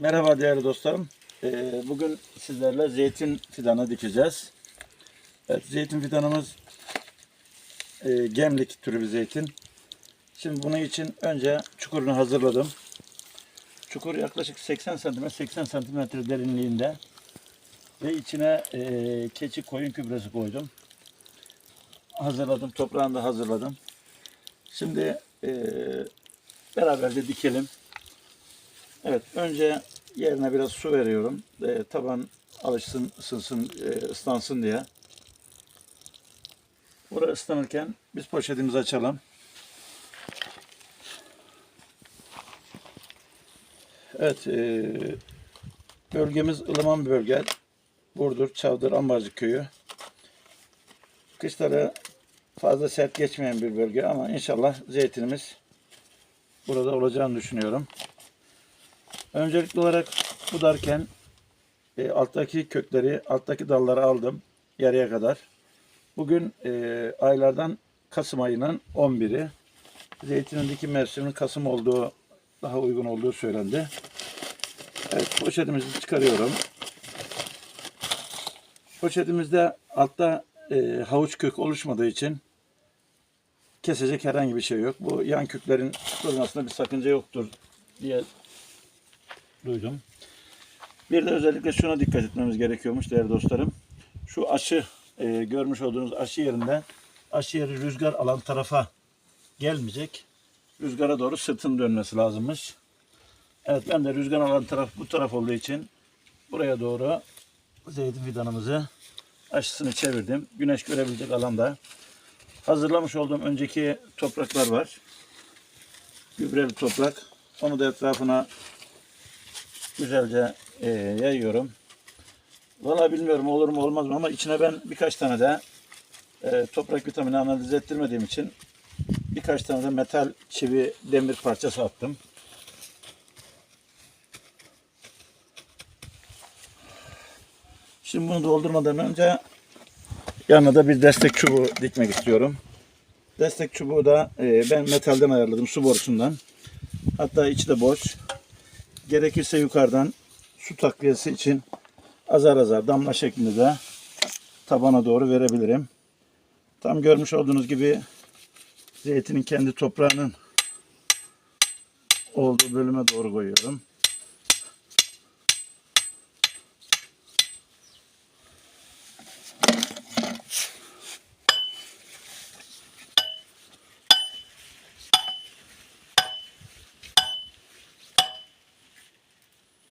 Merhaba değerli dostlarım. Ee, bugün sizlerle zeytin fidanı dikeceğiz. Evet, zeytin fidanımız e, gemlik türü bir zeytin. Şimdi bunun için önce çukurunu hazırladım. Çukur yaklaşık 80 santimetre 80 santimetre derinliğinde ve içine e, keçi koyun gübresi koydum. Hazırladım, toprağını da hazırladım. Şimdi e, beraberce dikelim. Evet, önce yerine biraz su veriyorum. E, taban alışsın, ısınsın, e, ıslansın diye. Burası ıslanırken biz poşetimizi açalım. Evet, e, bölgemiz ılıman bir bölge. Burdur, Çavdır, Ambarcık köyü. Kışları fazla sert geçmeyen bir bölge ama inşallah zeytinimiz burada olacağını düşünüyorum. Öncelikli olarak budarken e, alttaki kökleri, alttaki dalları aldım yarıya kadar. Bugün e, aylardan Kasım ayının 11'i. Zeytinin dikim mevsiminin Kasım olduğu daha uygun olduğu söylendi. Evet poşetimizi çıkarıyorum. Poşetimizde altta e, havuç kök oluşmadığı için kesecek herhangi bir şey yok. Bu yan köklerin durmasında bir sakınca yoktur diye duydum. Bir de özellikle şuna dikkat etmemiz gerekiyormuş değerli dostlarım. Şu aşı e, görmüş olduğunuz aşı yerinde aşı yeri rüzgar alan tarafa gelmeyecek. Rüzgara doğru sırtın dönmesi lazımmış. Evet ben de rüzgar alan taraf bu taraf olduğu için buraya doğru zeytin fidanımızı aşısını çevirdim. Güneş görebilecek alanda. Hazırlamış olduğum önceki topraklar var. Gübreli toprak. Onu da etrafına güzelce e, yayıyorum. Valla bilmiyorum olur mu olmaz mı ama içine ben birkaç tane de e, toprak vitamini analiz ettirmediğim için birkaç tane de metal çivi demir parçası attım. Şimdi bunu doldurmadan önce yanına da bir destek çubuğu dikmek istiyorum. Destek çubuğu da e, ben metalden ayarladım su borusundan. Hatta içi de boş. Gerekirse yukarıdan su takviyesi için azar azar damla şeklinde de tabana doğru verebilirim. Tam görmüş olduğunuz gibi zeytinin kendi toprağının olduğu bölüme doğru koyuyorum.